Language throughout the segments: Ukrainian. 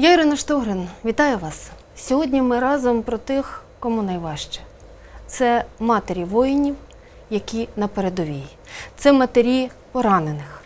Я Ірина Штогрин, вітаю вас. Сьогодні ми разом про тих, кому найважче. Це матері воїнів, які на передовій. Це матері поранених.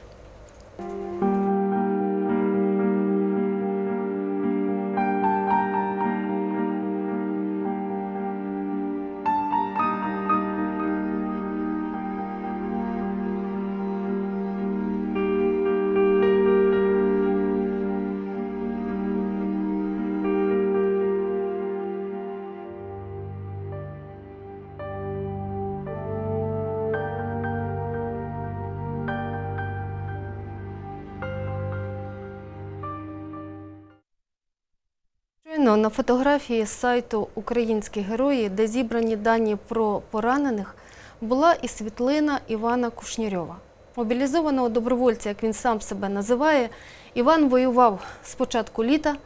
Щойно на фотографії з сайту Українські герої, де зібрані дані про поранених, була і світлина Івана Кушнірьова. Мобілізованого добровольця, як він сам себе називає, Іван воював з початку літа,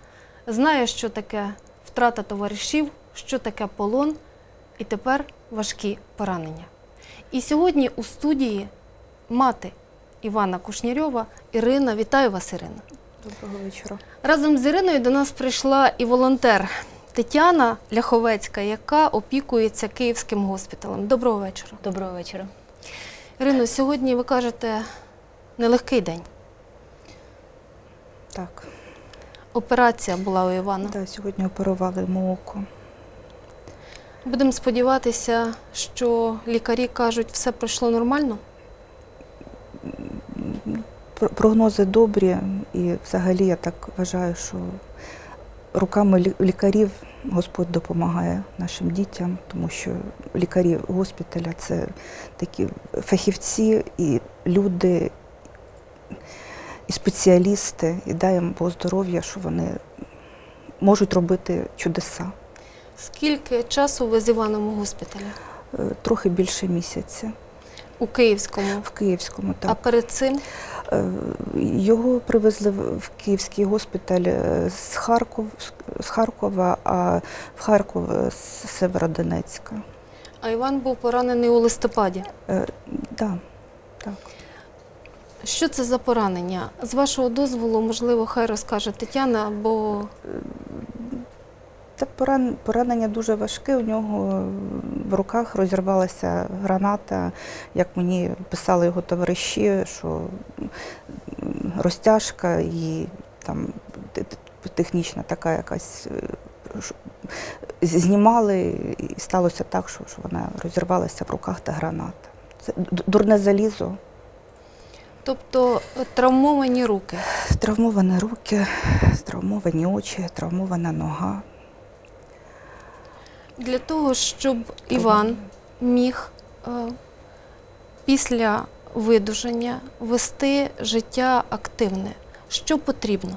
знає, що таке втрата товаришів, що таке полон, і тепер важкі поранення. І сьогодні у студії мати Івана Кушнірьова Ірина. Вітаю вас, Ірина. Доброго вечора. Разом з Іриною до нас прийшла і волонтер Тетяна Ляховецька, яка опікується Київським госпіталем. Доброго вечора. Доброго вечора. Ірино, сьогодні ви кажете нелегкий день. Так, Операція була у Івана. да, сьогодні оперували йому око. Будемо сподіватися, що лікарі кажуть, все пройшло нормально. Пр- Прогнози добрі, і взагалі я так вважаю, що руками лікарів Господь допомагає нашим дітям, тому що лікарі госпіталя це такі фахівці і люди, і спеціалісти, і дай їм Бог здоров'я, що вони можуть робити чудеса. Скільки часу ви з Іваном у госпіталі? Е, Трохи більше місяця У Київському. в Київському. Так. А перед цим Е, Його привезли в Київський госпіталь е, з Харков, з Харкова, а в Харков е, з Северодонецька. а Іван був поранений у листопаді. Е, Да, так. Що це за поранення? З вашого дозволу, можливо, хай розкаже Тетяна, бо Поран- поранення дуже важке. У нього в руках розірвалася граната, як мені писали його товариші, що розтяжка і там те- те- технічна така якась. е, Знімали, і сталося так, що, що вона розірвалася в руках та граната. Це дурне залізо, тобто травмовані руки. травмовані руки, травмовані очі, травмована нога. Для того, щоб Іван міг е, після видуження вести життя активне, що потрібно?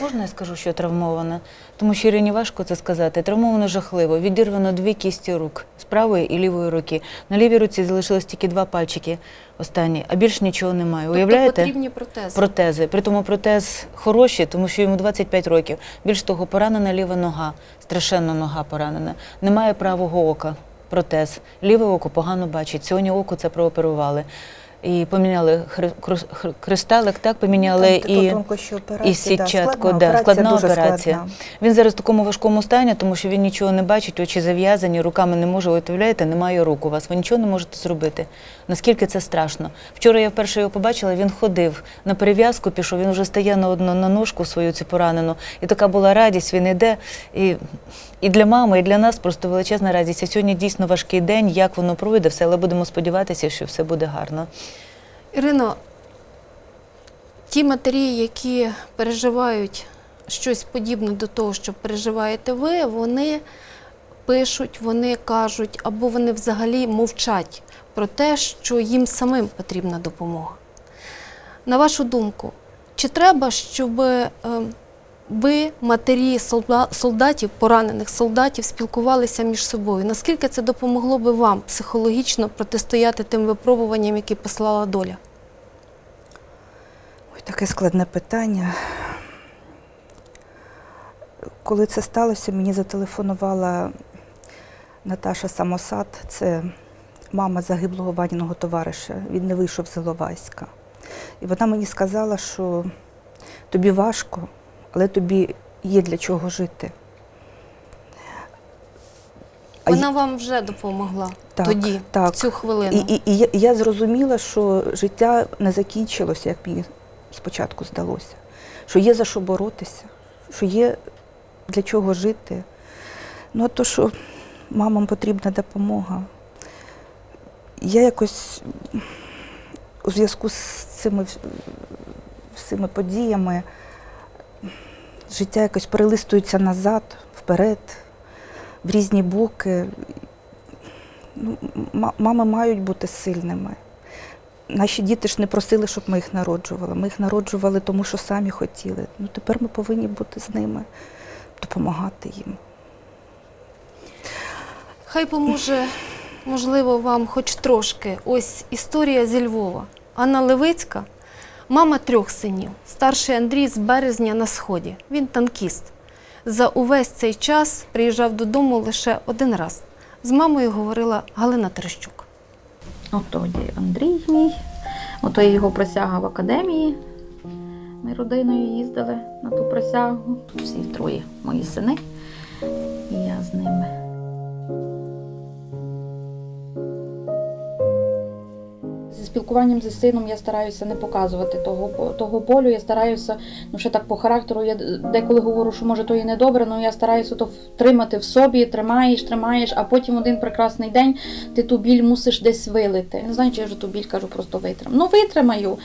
Можна я скажу, що травмована? Тому що Ірині важко це сказати. Травмовано жахливо. Відірвано дві кісті рук з правої і лівої руки. На лівій руці залишилось тільки два пальчики останні, а більш нічого немає. Уявляєте? Тобто потрібні протези. Протези. Притому протез хороший, тому що йому 25 років. Більш того, поранена ліва нога, страшенно нога поранена. Немає правого ока. Протез. Ліве око погано бачить. Сьогодні око це прооперували. І поміняли хри- кристалик, так поміняли Там і. і сітчатку, складна да, операція, складна операція. складна. Він зараз в такому важкому стані, тому що він нічого не бачить, очі зав'язані, руками не може. Уявляєте, немає рук у вас. Ви нічого не можете зробити. Наскільки це страшно? Вчора я вперше його побачила. Він ходив на перев'язку, пішов. Він вже стає на одну на ножку свою цю поранену. І така була радість. Він йде. І, і для мами, і для нас просто величезна радість. А сьогодні дійсно важкий день. Як воно пройде все, але будемо сподіватися, що все буде гарно. Ірино, ті матері, які переживають щось подібне до того, що переживаєте ви, вони пишуть, вони кажуть, або вони взагалі мовчать про те, що їм самим потрібна допомога. На вашу думку, чи треба, щоб е, ви, матері солдатів, поранених солдатів, спілкувалися між собою? Наскільки це допомогло би вам психологічно протистояти тим випробуванням, які послала доля? Ой, таке складне питання. Коли це сталося, мені зателефонувала Наташа Самосад, це мама загиблого Ваніного товариша. Він не вийшов з Іловайська. І вона мені сказала, що тобі важко, але тобі є для чого жити. Вона вам вже допомогла Так, тоді, так. в цю хвилину. І, і, і я- я зрозуміла, що життя не закінчилося, як мені спочатку здалося. Що є за що боротися, що є для чого жити. Ну, а то, що мамам потрібна допомога. Я якось у зв'язку з цими вс- всіми подіями життя якось перелистується назад, вперед, в різні боки. Ну, мами мають бути сильними. Наші діти ж не просили, щоб ми їх народжували. Ми їх народжували, тому що самі хотіли. Ну тепер ми повинні бути з ними, допомагати їм. Хай поможе, можливо, вам хоч трошки. Ось історія зі Львова. Анна Левицька, мама трьох синів. Старший Андрій з березня на сході. Він танкіст. За увесь цей час приїжджав додому лише один раз. З мамою говорила Галина Терещук. Ото є Андрій мій, ото є його присяга в академії. Ми родиною їздили на ту присягу. Тут всі троє мої сини, і я з ними. Спілкуванням зі сином я стараюся не показувати того, того болю. Я стараюся, ну ще так по характеру, я деколи говорю, що може то і не добре, але я стараюся то втримати в собі, тримаєш, тримаєш, а потім один прекрасний день ти ту біль мусиш десь вилити. Не знаю, чи я вже ту біль кажу, просто витримаю. Ну витримаю.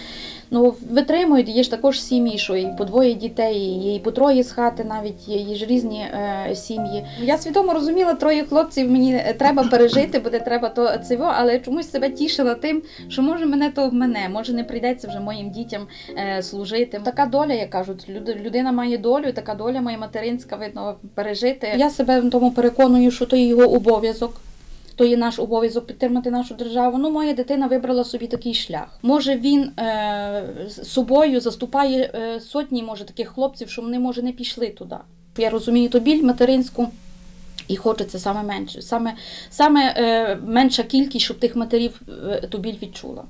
Ну, витримують, є ж також сім'ї, що і по двоє дітей, і по троє з хати, навіть є, ж різні е, сім'ї. Я свідомо розуміла, троє хлопців мені е, треба пережити, буде треба то цього, але чомусь себе тішила тим, що може мене то в мене, може не прийдеться вже моїм дітям е, служити. Така доля, як кажуть, людина має долю, така доля моя материнська, видно, пережити. Я себе тому переконую, що то його обов'язок. То є наш обов'язок підтримати нашу державу. Ну, моя дитина вибрала собі такий шлях. Може, він е, собою заступає е, сотні, може, таких хлопців, що вони може не пішли туди. Я розумію ту біль материнську. І хочеться саме менше, саме, саме е, менша кількість, щоб тих матерів е, ту біль відчула.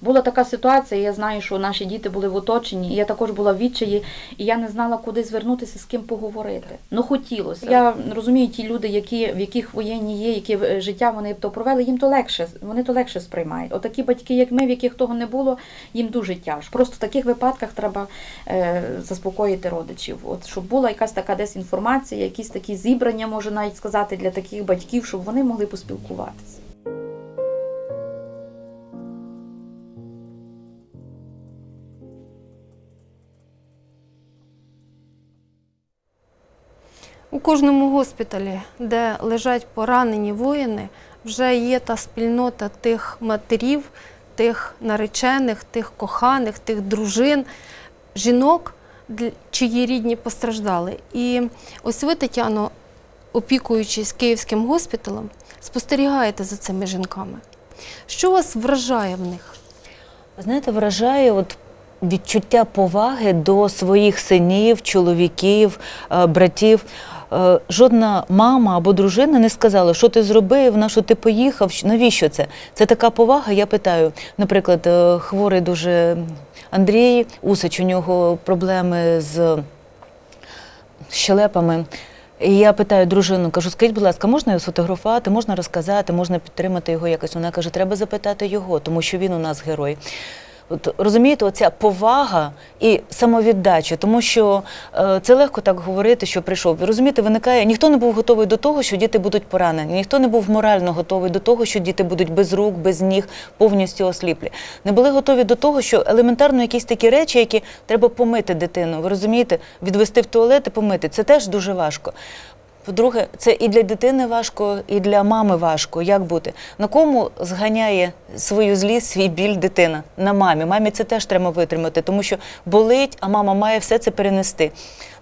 Була така ситуація, я знаю, що наші діти були в оточенні, і я також була в відчаї, і я не знала, куди звернутися, з ким поговорити. Ну хотілося. Я розумію, ті люди, які, в яких воєнні є, які е, життя вони то провели, їм то легше, вони то легше сприймають. Отакі батьки, як ми, в яких того не було, їм дуже тяжко. Просто в таких випадках треба е, заспокоїти родичів. От щоб була якась така десь інформація, якісь такі зібрання, можу навіть сказати, для таких батьків, щоб вони могли поспілкуватися. У кожному госпіталі, де лежать поранені воїни, вже є та спільнота тих матерів, тих наречених, тих коханих, тих дружин, жінок, чиї рідні постраждали. І ось ви, Тетяно, опікуючись Київським госпіталем, спостерігаєте за цими жінками. Що вас вражає в них? Знаєте, вражає от відчуття поваги до своїх синів, чоловіків, е, братів. Е, Жодна мама або дружина не сказала, що ти зробив, на що ти поїхав, навіщо це? Це така повага. Я питаю, наприклад, е, хворий дуже Андрій Усич, у нього проблеми з щелепами. І я питаю дружину, кажу, скажіть, будь ласка, можна його сфотографувати, можна розказати, можна підтримати його якось. Вона каже, треба запитати його, тому що він у нас герой. От розумієте, оця повага і самовіддача, тому що е, це легко так говорити, що прийшов. Розумієте, виникає, ніхто не був готовий до того, що діти будуть поранені, ніхто не був морально готовий до того, що діти будуть без рук, без ніг, повністю осліплі. Не були готові до того, що елементарно якісь такі речі, які треба помити дитину. Ви розумієте, відвести в туалет і помити. Це теж дуже важко. По-друге, це і для дитини важко, і для мами важко. Як бути? На кому зганяє свою злість, свій біль дитина? На мамі. Мамі це теж треба витримати, тому що болить, а мама має все це перенести.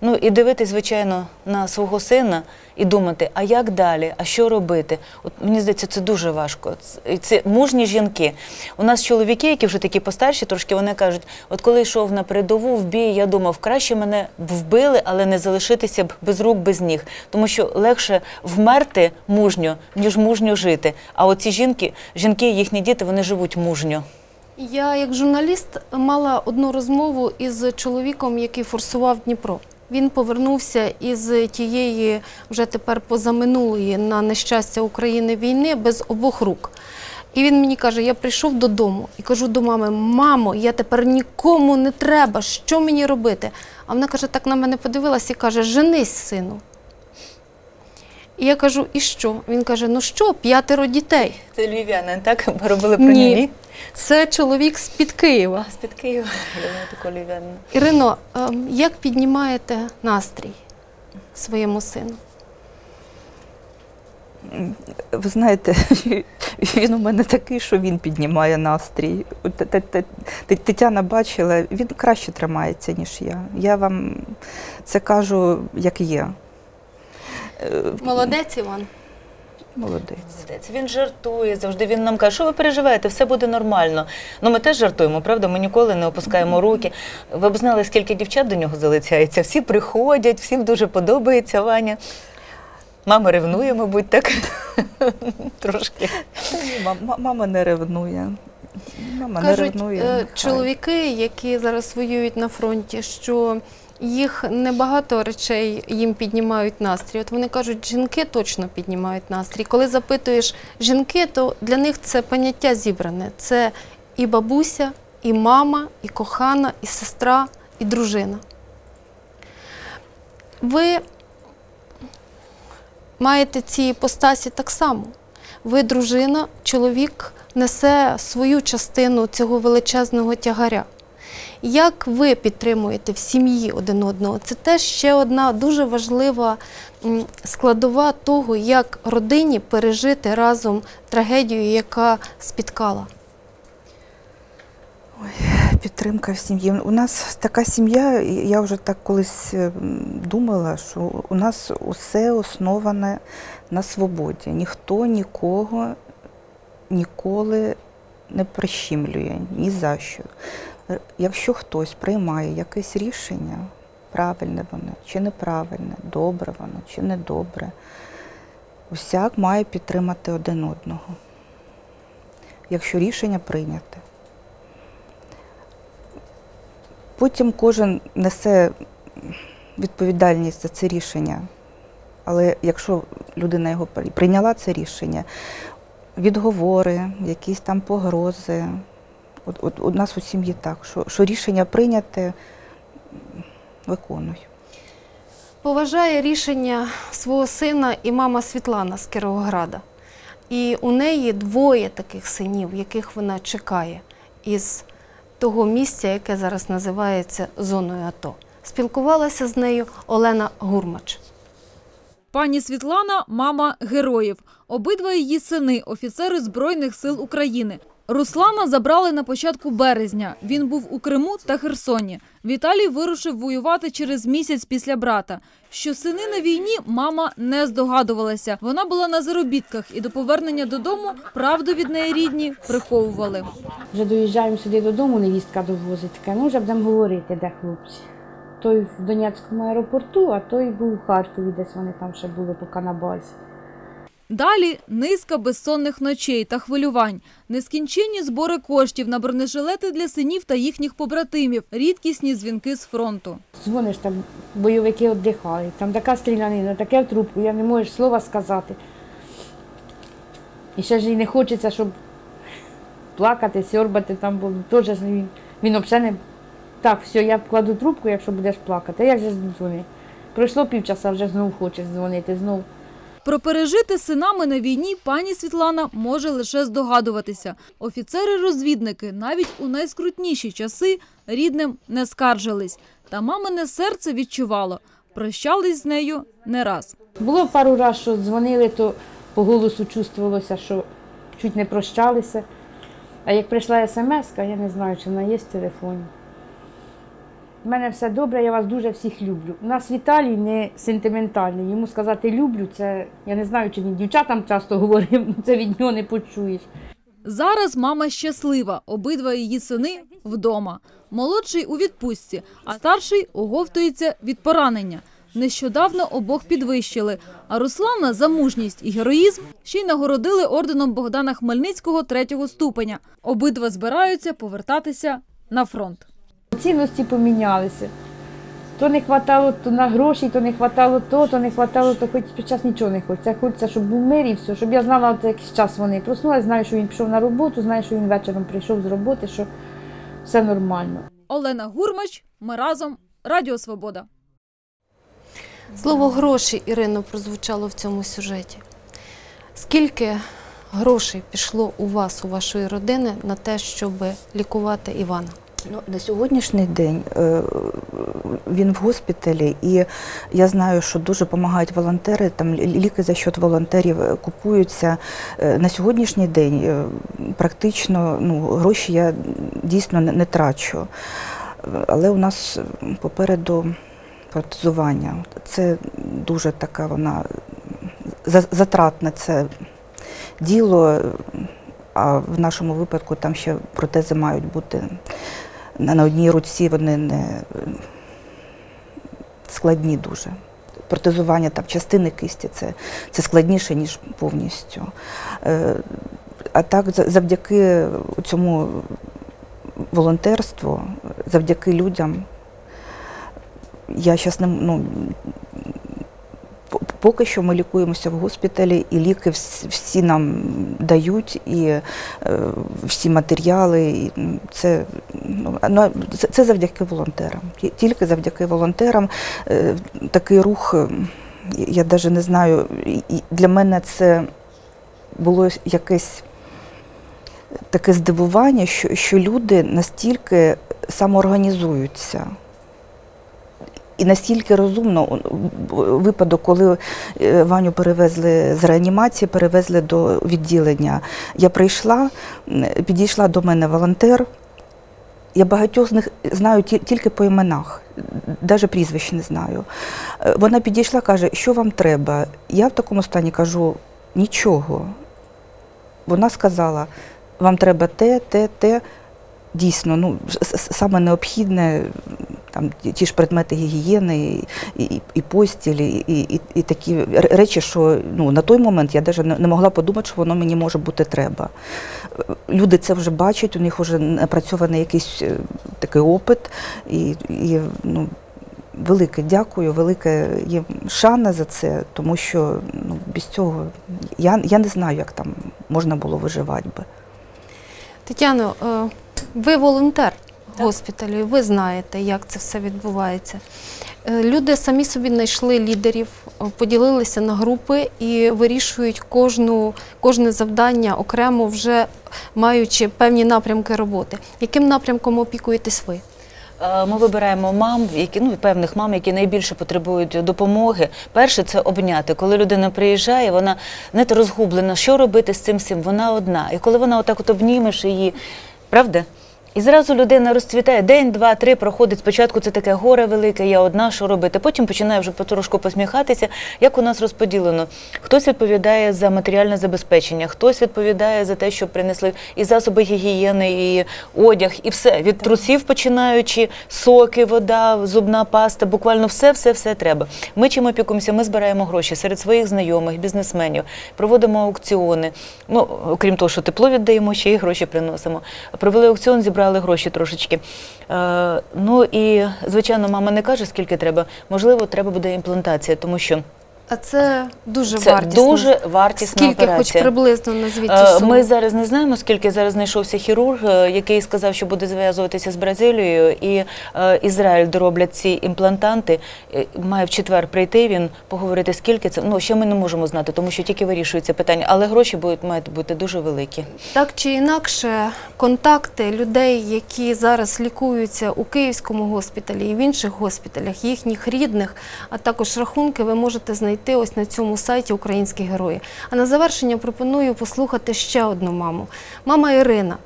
Ну і дивитись, звичайно, на свого сина і думати, а як далі, а що робити? От мені здається, це дуже важко. Це, мужні жінки. У нас чоловіки, які вже такі постарші, трошки вони кажуть: от коли йшов на передову в бій, я думав, краще мене б вбили, але не залишитися б без рук, без ніг. Тому що легше вмерти мужньо, ніж мужньо жити. А оці жінки, жінки, їхні діти, вони живуть мужньо. Я, як журналіст, мала одну розмову із чоловіком, який форсував Дніпро. Він повернувся із тієї вже тепер позаминулої на нещастя України війни без обох рук. І він мені каже: я прийшов додому і кажу до мами: мамо, я тепер нікому не треба, що мені робити? А вона каже, так на мене подивилась і каже: женись, сину. І я кажу, і що? Він каже: ну що, п'ятеро дітей. Це львів'янин, так? Ми робили про Ні. Це чоловік з-під Києва. З-під Києва. Я думаю, львів'янина. Ірино, ем, як піднімаєте настрій своєму сину? Ви знаєте, він у мене такий, що він піднімає настрій. Тетяна бачила, він краще тримається, ніж я. Я вам це кажу, як є. Е, Молодець, Іван. Молодець. Молодець. Він жартує завжди. Він нам каже, що ви переживаєте, все буде нормально. Ну ми теж жартуємо, правда? Ми ніколи не опускаємо руки. Ви б знали, скільки дівчат до нього залицяється. Всі приходять, всім дуже подобається Ваня. Мама ревнує, мабуть, так трошки. Ні, мама, не ревнує. Мама не Кажуть ревнує. е, чоловіки, які зараз воюють на фронті, що їх небагато речей їм піднімають настрій. От вони кажуть, жінки точно піднімають настрій. Коли запитуєш жінки, то для них це поняття зібране. Це і бабуся, і мама, і кохана, і сестра, і дружина. Ви маєте ці постасі так само. Ви дружина, чоловік несе свою частину цього величезного тягаря. Як ви підтримуєте в сім'ї один одного? Це теж ще одна дуже важлива складова того, як родині пережити разом трагедію, яка спіткала. Підтримка в сім'ї. У нас така сім'я, я вже так колись е, думала, що у нас усе основане на свободі. Ніхто нікого ніколи не прищемлює ні за що. Якщо хтось приймає якесь рішення, правильне воно чи неправильне, добре воно чи недобре, усяк має підтримати один одного. Якщо рішення прийняте. Потім кожен несе відповідальність за це рішення. Але якщо людина його прийняла це рішення, відговори, якісь там погрози. От, от у нас у сім'ї так, що, що рішення прийняте, виконуй. Поважає рішення свого сина і мама Світлана з Кіровограда. І у неї двоє таких синів, яких вона чекає із того місця, яке зараз називається зоною АТО. Спілкувалася з нею Олена Гурмач. Пані Світлана мама героїв. Обидва її сини офіцери Збройних сил України. Руслана забрали на початку березня. Він був у Криму та Херсоні. Віталій вирушив воювати через місяць після брата. Що сини на війні мама не здогадувалася. Вона була на заробітках і до повернення додому правду від неї рідні приховували. Вже доїжджаємо сюди додому, невістка довозить. Така, ну вже будемо говорити, де хлопці. Той в Донецькому аеропорту, а той був у Харкові, десь вони там ще були поки на базі. Далі низка безсонних ночей та хвилювань, нескінченні збори коштів на бронежилети для синів та їхніх побратимів, рідкісні дзвінки з фронту. Дзвониш там, бойовики віддихають, там така стрілянина, таке в трубку, я не можу слова сказати. І ще ж і не хочеться, щоб плакати, сьорбати там, бо теж він, він взагалі не. Так, все, я вкладу трубку, якщо будеш плакати. А як же дзвони? Пройшло півчаса, вже знов хочеш дзвонити, знов. Про пережити синами на війні пані Світлана може лише здогадуватися. Офіцери-розвідники навіть у найскрутніші часи рідним не скаржились. Та мамине серце відчувало. Прощались з нею не раз. Було пару разів, що дзвонили, то по голосу чувствувалося, що чуть не прощалися. А як прийшла смс, я не знаю, чи вона є в телефоні. У мене все добре, я вас дуже всіх люблю. У нас Віталій не сентиментальний. Йому сказати люблю, це я не знаю, чи він дівчатам часто говорив, це від нього не почуєш. Зараз мама щаслива. Обидва її сини вдома. Молодший у відпустці, а старший оговтується від поранення. Нещодавно обох підвищили. А Руслана за мужність і героїзм ще й нагородили орденом Богдана Хмельницького третього ступеня. Обидва збираються повертатися на фронт. Цінності помінялися. То не хватало то на гроші, то не хватало то, то не хватало, то хоч під час нічого не хочеться. Хочеться, щоб був мир і все, щоб я знала, от якийсь час вони проснулася, знаю, що він пішов на роботу, знаю, що він вечором прийшов з роботи, що все нормально. Олена Гурмач, ми разом, Радіо Свобода. Слово гроші, Ірино, прозвучало в цьому сюжеті. Скільки грошей пішло у вас, у вашої родини, на те, щоб лікувати Івана? Ну, на сьогоднішній день е, він в госпіталі, і я знаю, що дуже допомагають волонтери. Там ліки за счет волонтерів е, купуються. Е, На сьогоднішній день практично ну, гроші я дійсно не, трачу. Але у нас попереду протезування. Це дуже така вона за- затратне це діло. А в нашому випадку там ще протези мають бути на одній руці, вони не складні дуже. Протезування там частини кисті це, це складніше, ніж повністю. Е, А так, завдяки цьому волонтерству, завдяки людям, я зараз не ну, поки що ми лікуємося в госпіталі, і ліки всі нам дають, і е, всі матеріали. І це, ну, ну, це, завдяки волонтерам. Тільки завдяки волонтерам е, такий рух, е, я навіть не знаю, для мене це було якесь таке здивування, що, що люди настільки самоорганізуються. І настільки розумно випадок, коли е, Ваню перевезли з реанімації, перевезли до відділення. Я прийшла, підійшла до мене волонтер. Я багатьох з них знаю тільки по іменах, навіть прізвищ не знаю. Е, Вона підійшла, каже, що вам треба. Я в такому стані кажу, нічого. Вона сказала, вам треба те, те, те. Дійсно, ну, саме необхідне, там, ті- ж предмети гігієни, і, і, і постілі, і, і, і такі речі, що ну, на той момент я навіть не, могла подумати, що воно мені може бути треба. Люди це вже бачать, у них вже напрацьований якийсь е, такий опит. І, і ну, велике дякую, велике їм шана за це, тому що ну, без цього я, я не знаю, як там можна було виживати би. Тетяно, е, ви волонтер госпіталю, і ви знаєте, як це все відбувається. Е, Люди самі собі знайшли лідерів, е, поділилися на групи і вирішують кожну, кожне завдання окремо, вже маючи певні напрямки роботи. Яким напрямком опікуєтесь ви? Е, Ми вибираємо мам, які ну певних мам, які найбільше потребують допомоги. Перше це обняти. Коли людина приїжджає, вона не розгублена, що робити з цим всім. Вона одна. І коли вона отак от обнімеш її, правда? І зразу людина розцвітає. День, два, три проходить. Спочатку це таке горе велике, я одна, що робити. Потім починає вже потрошку посміхатися. Як у нас розподілено? Хтось відповідає за матеріальне забезпечення, хтось відповідає за те, що принесли і засоби гігієни, і одяг, і все. Від трусів починаючи, соки, вода, зубна паста, буквально все, все, все треба. Ми чим опікуємося? Ми збираємо гроші серед своїх знайомих, бізнесменів, проводимо аукціони. Ну, окрім того, що тепло віддаємо, ще й гроші приносимо. Провели аукціон, зібрали гроші трошечки. Е, ну і звичайно, мама не каже, скільки треба. Можливо, треба буде імплантація, тому що А це дуже це вартісно. дуже вартісна Скільки хоч приблизно назвіть Е, цю суму? Ми зараз не знаємо, скільки зараз знайшовся хірург, е, який сказав, що буде зв'язуватися з Бразилією, і е, Ізраїль дороблять ці імплантанти. Має в четвер прийти він поговорити, скільки це. Ну ще ми не можемо знати, тому що тільки вирішується питання, але гроші будуть мають бути дуже великі. Так чи інакше, контакти людей, які зараз лікуються у Київському госпіталі і в інших госпіталях, їхніх рідних, а також рахунки, ви можете знайти ось на цьому сайті Українські герої. А на завершення пропоную послухати ще одну маму. Мама Ірина.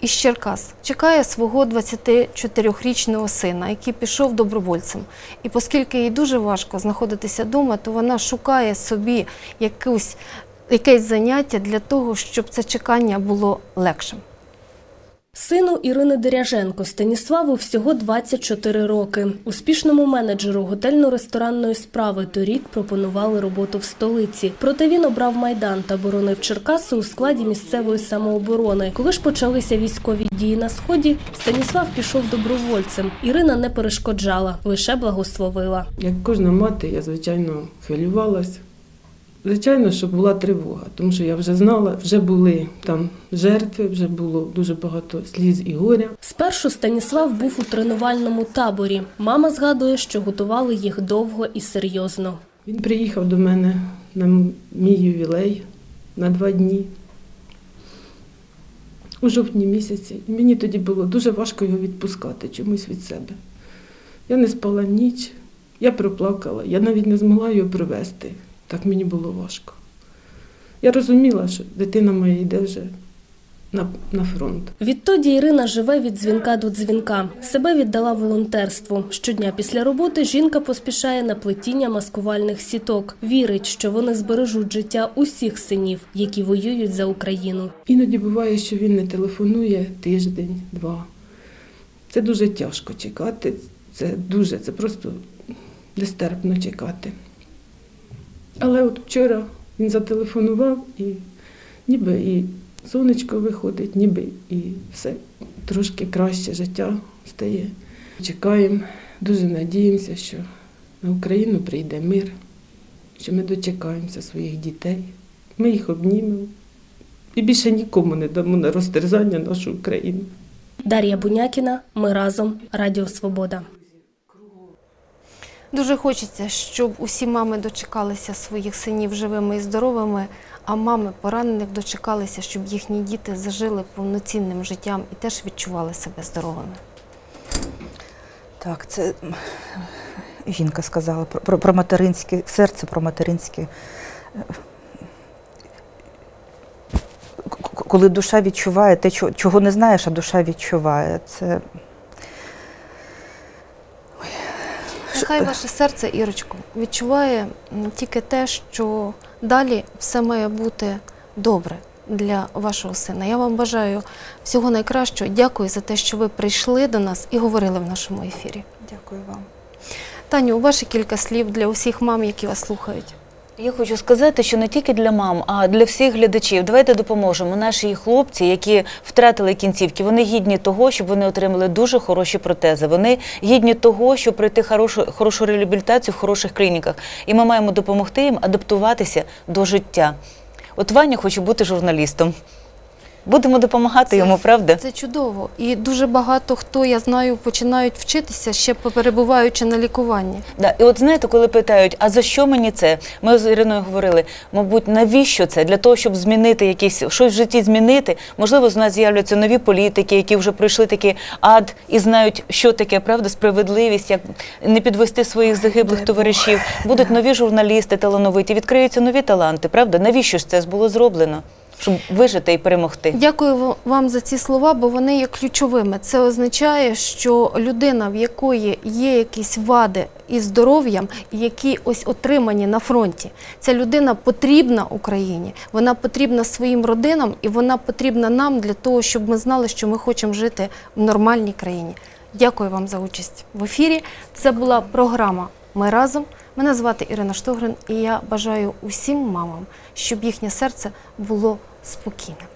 Із Черкас чекає свого 24-річного сина, який пішов добровольцем. І оскільки їй дуже важко знаходитися вдома, то вона шукає собі якусь, якесь заняття для того, щоб це чекання було легшим. Сину Ірини Деряженко Станіславу всього 24 роки. Успішному менеджеру готельно-ресторанної справи торік пропонували роботу в столиці. Проте він обрав майдан та боронив Черкаси у складі місцевої самооборони. Коли ж почалися військові дії на сході, Станіслав пішов добровольцем. Ірина не перешкоджала, лише благословила. Як кожна мати, я звичайно хвилювалася. Звичайно, що була тривога, тому що я вже знала, вже були там жертви, вже було дуже багато сліз і горя. Спершу Станіслав був у тренувальному таборі. Мама згадує, що готували їх довго і серйозно. Він приїхав до мене на мій ювілей на два дні у жовтні місяці. І мені тоді було дуже важко його відпускати чомусь від себе. Я не спала ніч, я проплакала, я навіть не змогла його привезти. Так мені було важко. Я розуміла, що дитина моя йде вже на, на фронт. Відтоді Ірина живе від дзвінка до дзвінка. Себе віддала волонтерству. Щодня після роботи жінка поспішає на плетіння маскувальних сіток. Вірить, що вони збережуть життя усіх синів, які воюють за Україну. Іноді буває, що він не телефонує тиждень, два. Це дуже тяжко чекати. Це дуже, це просто нестерпно чекати. Але от вчора він зателефонував і ніби і сонечко виходить, ніби і все трошки краще життя стає. Чекаємо, дуже надіємося, що на Україну прийде мир, що ми дочекаємося своїх дітей. Ми їх обнімемо і більше нікому не дамо на розтерзання нашу Україну. Дар'я Бунякіна. Ми разом. Радіо Свобода. Дуже хочеться, щоб усі мами дочекалися своїх синів живими і здоровими, а мами поранених дочекалися, щоб їхні діти зажили повноцінним життям і теж відчували себе здоровими. Так, це жінка сказала про, про, материнське серце, про материнське. Коли душа відчуває те, чого не знаєш, а душа відчуває. Це Нехай ваше серце, Ірочко, відчуває тільки те, що далі все має бути добре для вашого сина. Я вам бажаю всього найкращого. Дякую за те, що ви прийшли до нас і говорили в нашому ефірі. дякую вам. Таню, ваші кілька слів для усіх мам, які вас слухають. Я хочу сказати, що не тільки для мам, а для всіх глядачів. Давайте допоможемо. Наші хлопці, які втратили кінцівки, вони гідні того, щоб вони отримали дуже хороші протези. Вони гідні того, щоб пройти хорошу, хорошу реабілітацію в хороших клініках. І ми маємо допомогти їм адаптуватися до життя. От Ваня хоче бути журналістом. Будемо допомагати йому, правда? Це чудово. І дуже багато хто, я знаю, починають вчитися ще перебуваючи на лікуванні. Да. І от знаєте, коли питають, а за що мені це? Ми з Іриною говорили, мабуть, навіщо це? Для того, щоб змінити якісь щось в житті змінити. Можливо, з нас з'являться нові політики, які вже пройшли такий ад і знають, що таке правда, справедливість, як не підвести своїх загиблих товаришів. Будуть нові журналісти талановиті, відкриються нові таланти. Правда? Навіщо ж це було зроблено? Щоб вижити і перемогти. Дякую вам за ці слова, бо вони є ключовими. Це означає, що людина, в якої є якісь вади із здоров'ям, які ось отримані на фронті, ця людина потрібна Україні, вона потрібна своїм родинам і вона потрібна нам для того, щоб ми знали, що ми хочемо жити в нормальній країні. Дякую вам за участь в ефірі. Це була програма Ми разом. Мене звати Ірина Штогрин, і я бажаю усім мамам, щоб їхнє серце було спокійним.